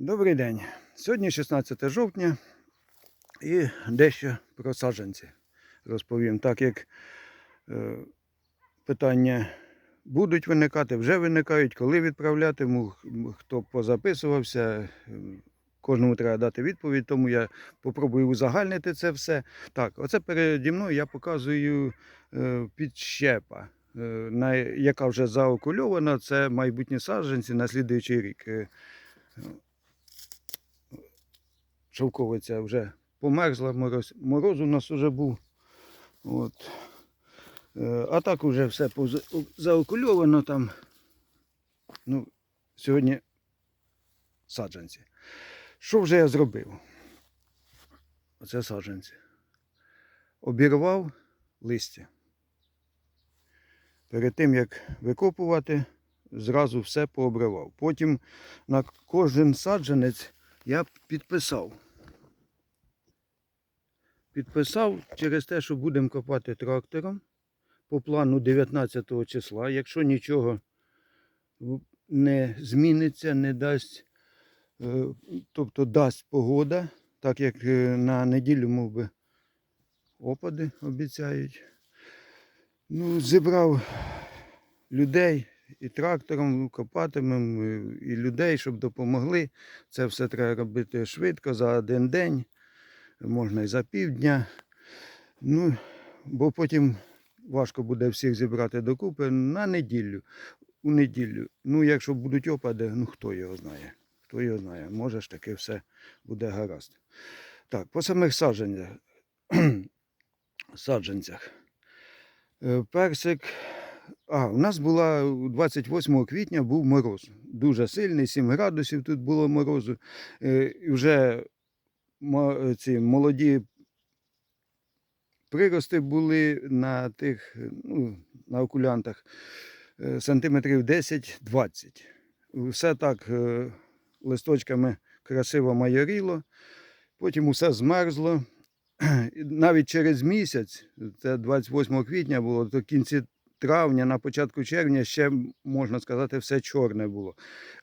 Добрий день. Сьогодні 16 жовтня і дещо про саджанці розповім. Так як е, питання будуть виникати, вже виникають, коли відправляти, хто позаписувався, е, кожному треба дати відповідь, тому я попробую узагальнити це все. Так, оце переді мною я показую е, підщепа. е, На, яка вже заокульована, це майбутні саджанці на слідуючий рік. Шовковиця вже померзла, мороз, мороз у нас вже був. От. Е, А так уже все заокульовано там. Ну, сьогодні саджанці. Що вже я зробив? Оце саджанці. Обірвав листя. Перед тим, як викопувати, зразу все пообривав. Потім на кожен саджанець я підписав. Підписав через те, що будемо копати трактором по плану 19 числа. Якщо нічого не зміниться, не дасть, е, тобто дасть погода, так як е, на неділю, мов би, опади обіцяють. Ну, зібрав людей і трактором копатимем, е, і людей, щоб допомогли. Це все треба робити швидко, за один день, можна і за півдня. Ну, бо потім важко буде всіх зібрати докупи на неділю. У неділю. Ну, якщо будуть опади, ну хто його знає. Хто його знає, може ж таки все буде гаразд. Так, по самих саджаннях. саджанцях. Е, Персик. А, у нас була 28 квітня був мороз. Дуже сильний, 7 градусів тут було морозу. Е, І вже ці молоді прирости були на тих, ну, на окулянтах е, сантиметрів 10-20. Все так е, листочками красиво майоріло, потім усе змерзло. Навіть через місяць, це 28 квітня було, то кінці травня, на початку червня ще, можна сказати, все чорне було.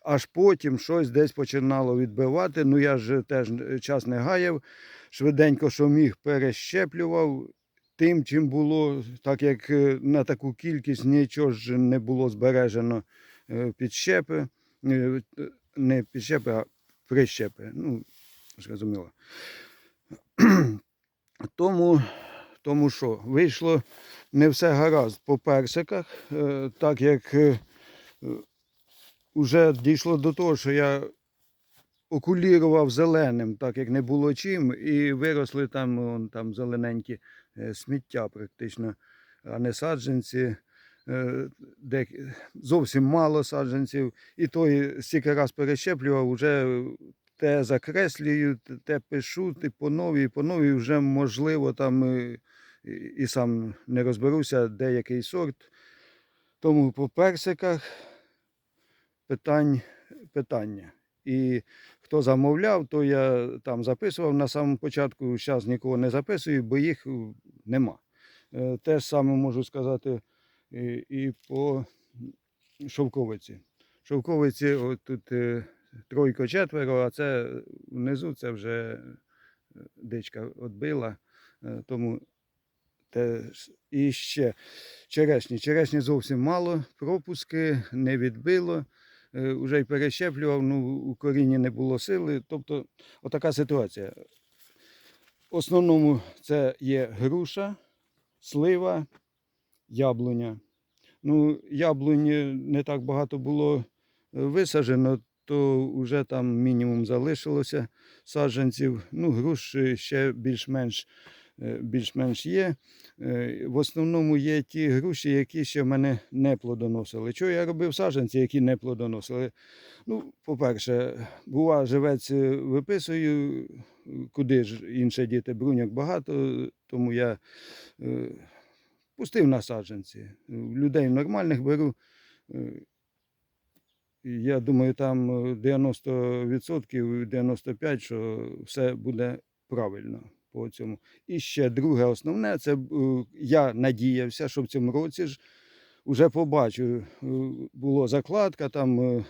Аж потім щось десь починало відбивати. Ну я ж теж час не гаяв. Швиденько, що міг, перещеплював тим, чим було, так як е, на таку кількість нічого ж не було збережено е, підщепи, е, е, не підщепи, а прищепи. Ну, зрозуміло. Тому, тому що вийшло не все гаразд по персиках, е, так як е, вже дійшло до того, що я окулірував зеленим, так як не було чим, і виросли там, вон, там зелененькі е, сміття практично, а не саджанці. Е, Де зовсім мало саджанців, і той стільки раз перещеплював, вже те закреслюю, те- пишу, ти по новій, по новій вже можливо там е, і, сам не розберуся, де який сорт. Тому по персиках питань, питання. І хто замовляв, то я там записував на самому початку. Зараз нікого не записую, бо їх е, нема. Е, Те ж саме можу сказати і, і по шовковиці. Шовковиці от тут е, тройко четверо, а це внизу це вже е, дичка відбила. Е, Тому і ще черешні. Черешні зовсім мало, пропуски не відбило. Е, Уже й перещеплював, ну у корінні не було сили. Тобто, отака ситуація. В основному це є груша, слива, яблуня. Ну, яблунь не так багато було е, висаджено, то вже там мінімум залишилося саджанців. Ну, груш ще більш-менш більш-менш є. Е, В основному є ті груші, які ще в мене не плодоносили. Чого я робив саджанці, які не плодоносили? Ну, по-перше, бува, живець е, виписую, е, куди ж інші діти, бруньок багато, тому я е, пустив на саджанці. Людей нормальних беру. е, Я думаю, там е, 90%, 95%, що все буде правильно по цьому. І ще друге основне, це е, я надіявся, що в цьому році ж вже побачу, е, була закладка, там е,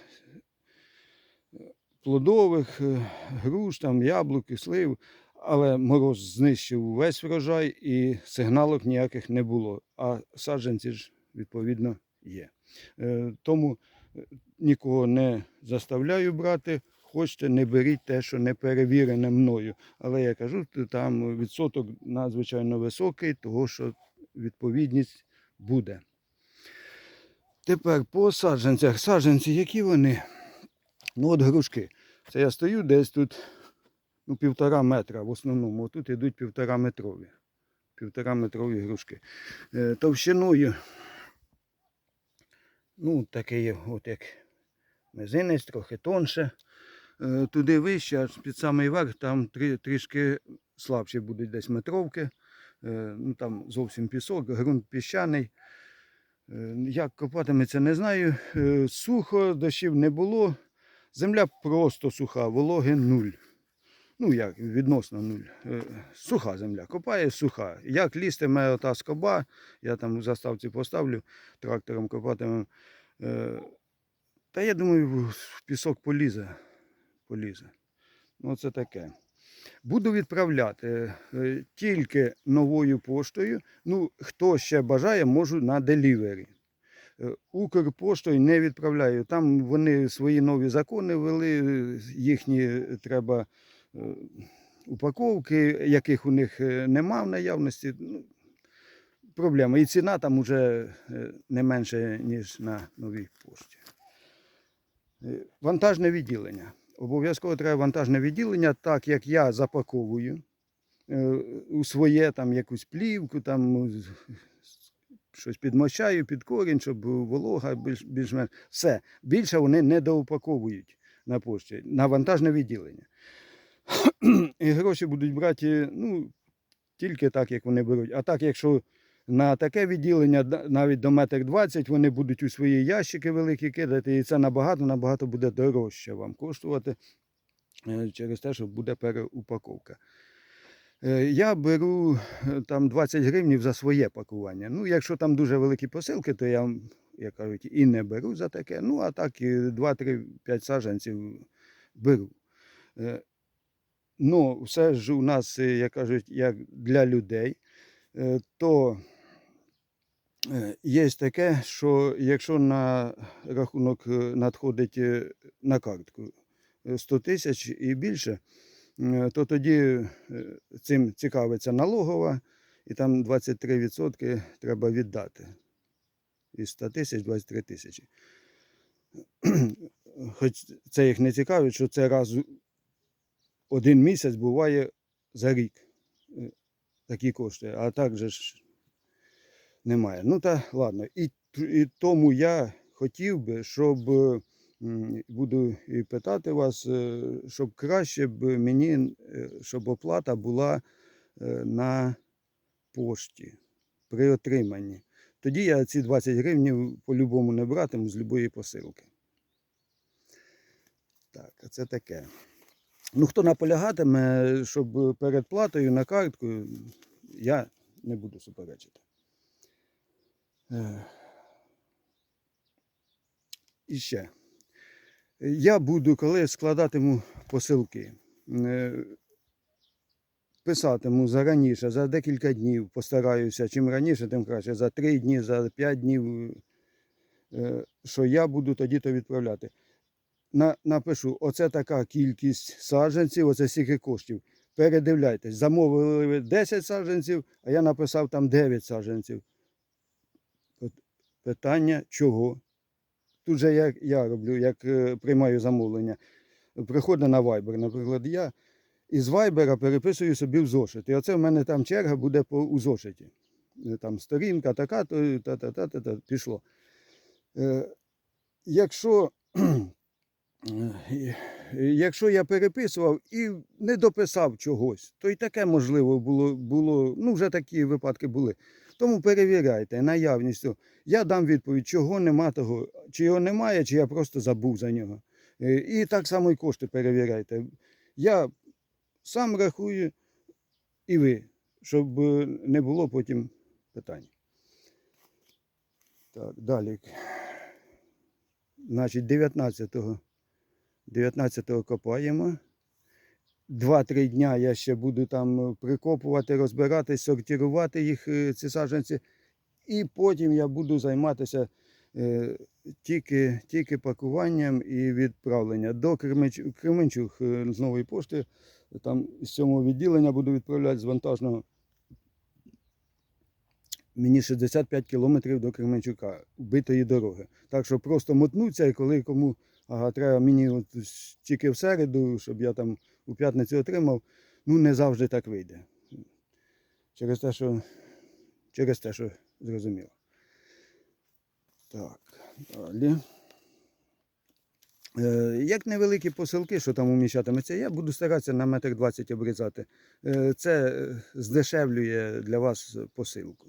плодових, груш, там, яблук і слив, але мороз знищив весь врожай і сигналок ніяких не було. А саджанці ж, відповідно, є. Тому нікого не заставляю брати. Хочете, не беріть те, що не перевірене мною. Але я кажу, там відсоток надзвичайно високий, того що відповідність буде. Тепер по саджанцях. Саджанці, які вони? Ну, от грушки. Це я стою десь тут ну, півтора метра в основному. Тут йдуть півтора метрові. Півтора метрові грушки. Е, товщиною, ну, такий, от як мизинець, трохи тонше. Е, туди вище, аж під самий верх, там трі, трішки слабші будуть десь метровки. Е, ну, там зовсім пісок, ґрунт піщаний. Е, Як копатиметься, не знаю. Сухо, дощів не було. Земля просто суха, вологи нуль. Ну як, відносно нуль. Суха земля. Копає суха. Як лізтиме ота скоба, я там у заставці поставлю, трактором копатимем. Е, Та я думаю, пісок полізе. Полізе. Ну, це таке. Буду відправляти е, тільки новою поштою. Ну, хто ще бажає, можу на делівері. Е, Укрпоштою не відправляю. Там вони свої нові закони ввели, е, їхні треба упаковки, яких у них нема в наявності. Ну, проблема. І ціна там вже не менше, ніж на новій пошті. Вантажне відділення. Обов'язково треба вантажне відділення, так як я запаковую е, у своє там якусь плівку, там щось підмощаю під корінь, щоб волога більш, більш-менш. Все. Більше вони не доупаковують на пошті, на вантажне відділення. І гроші будуть брати ну, тільки так, як вони беруть. А так, якщо на таке відділення навіть до метр двадцять вони будуть у свої ящики великі кидати, і це набагато набагато буде дорожче вам коштувати е, через те, що буде переупаковка. Е, Я беру е, там 20 гривнів за своє пакування. Ну, якщо там дуже великі посилки, то я, як кажуть, і не беру за таке. Ну, а так і 2-3-5 саджанців беру. Ну, все ж у нас, як кажуть, як для людей, то є таке, що якщо на рахунок е, надходить е, на картку е, 100 тисяч і більше, е, то тоді е, цим цікавиться налогова, і там 23% треба віддати. Із 100 тисяч 23 тисячі. Хоч це їх не цікавить, що це раз один місяць буває за рік. Е, Такі кошти, а так же ж немає. Ну та ладно. І, і тому я хотів би, щоб е, буду і питати вас, е, щоб краще б мені, е, щоб оплата була е, на пошті при отриманні. Тоді я ці 20 гривень по-любому не братиму з любої посилки. Так, а це таке. Ну, хто наполягатиме, щоб перед платою на картку, я не буду суперечити. Е, І ще. Я буду, коли складатиму посилки, е, писатиму зараніше, за декілька днів постараюся, чим раніше, тим краще, за три дні, за п'ять днів, е, що я буду тоді-то відправляти. На, напишу, оце така кількість саджанців, оце стільки коштів. Передивляйтесь, замовили ви 10 саджанців, а я написав там 9 саджанців. Питання чого? Тут же як я роблю, як е, приймаю замовлення. Приходить на Viber, наприклад, я із Viber переписую собі в зошит. І оце в мене там черга буде по, у зошиті. Е, Там сторінка така, то та-та-та-та, пішло. Е, якщо Е, Якщо я переписував і не дописав чогось, то й таке можливо було, було ну вже такі випадки були. Тому перевіряйте наявність. Я дам відповідь, чого нема того, чи його немає, чи я просто забув за нього. Е, І так само і кошти перевіряйте. Я сам рахую, і ви, щоб е, не було потім питань. Так, далі. Значить, 19 19-го копаємо. Два-три дня я ще буду там е, прикопувати, розбирати, сортувати їх, е, ці саджанці. І потім я буду займатися е, тільки, тільки пакуванням і відправленням. До Кременчук, з нової пошти, там з цього відділення буду відправляти з вантажного. Мені 65 кілометрів до Кременчука, вбитої дороги. Так що просто мотнуться, і коли кому ага, треба мені от тільки в середу, щоб я там у п'ятницю отримав, ну не завжди так вийде. Через те, що, через те, що зрозуміло. Так, далі. Е, Як невеликі посилки, що там уміщатиметься, я буду старатися на метр 20 обрізати. Е, Це е, здешевлює для вас посилку.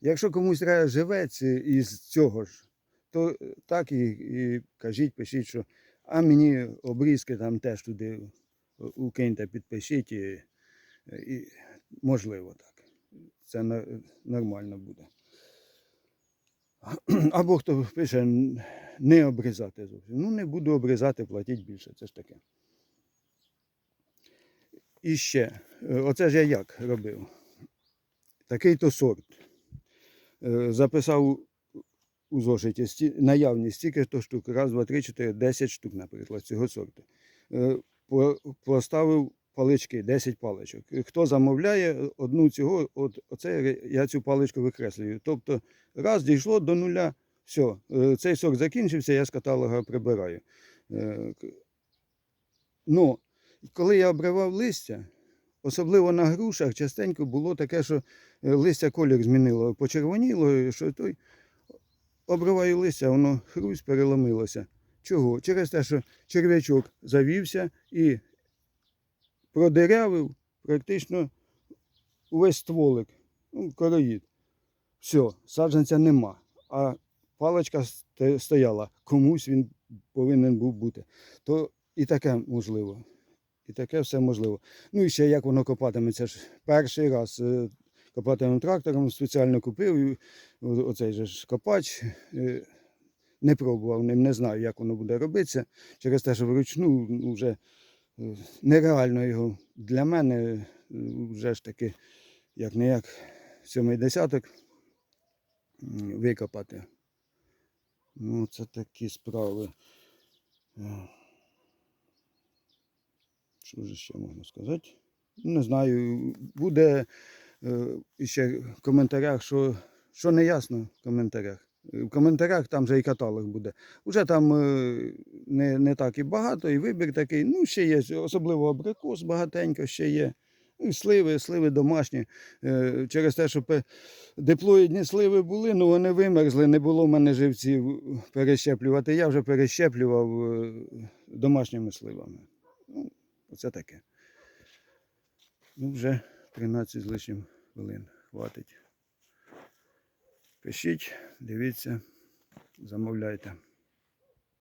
Якщо комусь треба живець із цього ж, то е, так і, і кажіть, пишіть, що а мені обрізки там теж туди укиньте, підпишіть, і, і можливо так. Це нормально буде. Або хто пише не обрізати зовсім. Ну, не буду обрізати, платіть більше. Це ж таке. І ще, е, оце ж я як робив. Такий то сорт. Е, Записав у зошиті сті- наявність стільки то штук. Раз, два, три, чотири, десять штук, наприклад, цього сорту. Е, Поставив палички, 10 паличок. Е, Хто замовляє одну цього, от оце я- цю паличку викреслюю. Тобто раз дійшло до нуля, все, е, цей сорт закінчився, я з каталога прибираю. Е, Ну, коли я обривав листя, особливо на грушах, частенько було таке, що е, листя колір змінило, почервоніло, що той обриваю листя, воно хрусь переломилося. Чого? Через те, що черв'ячок завівся і продирявив практично увесь стволик, ну, короїд. Все, саджанця нема. А паличка стояла, комусь він повинен був бути. То і таке можливо. І таке все можливо. Ну і ще як воно копатиметься перший раз. Е, трактором, спеціально купив оцей же ж копач. е, Не пробував ним, не знаю, як воно буде робитися. Через те, що вручну ну, вже е, нереально його для мене е, вже ж таки, як не як, сьомий десяток викопати. Ну, це такі справи. Що ж ще можна сказати? Не знаю, буде ще в коментарях, що, що не ясно в коментарях. Е, В коментарях там же і каталог буде. Уже там е, не, не так і багато, і вибір такий. Ну, ще є, особливо абрикос багатенько ще є. Ну, і сливи, сливи домашні. Е, Через те, що диплоїдні сливи були, ну вони вимерзли, не було в мене живців перещеплювати. Я вже перещеплював е, домашніми сливами. Ну, оце таке. Ну, вже 13 з лишнім хвилин. Хватить. Пишіть, дивіться, замовляйте.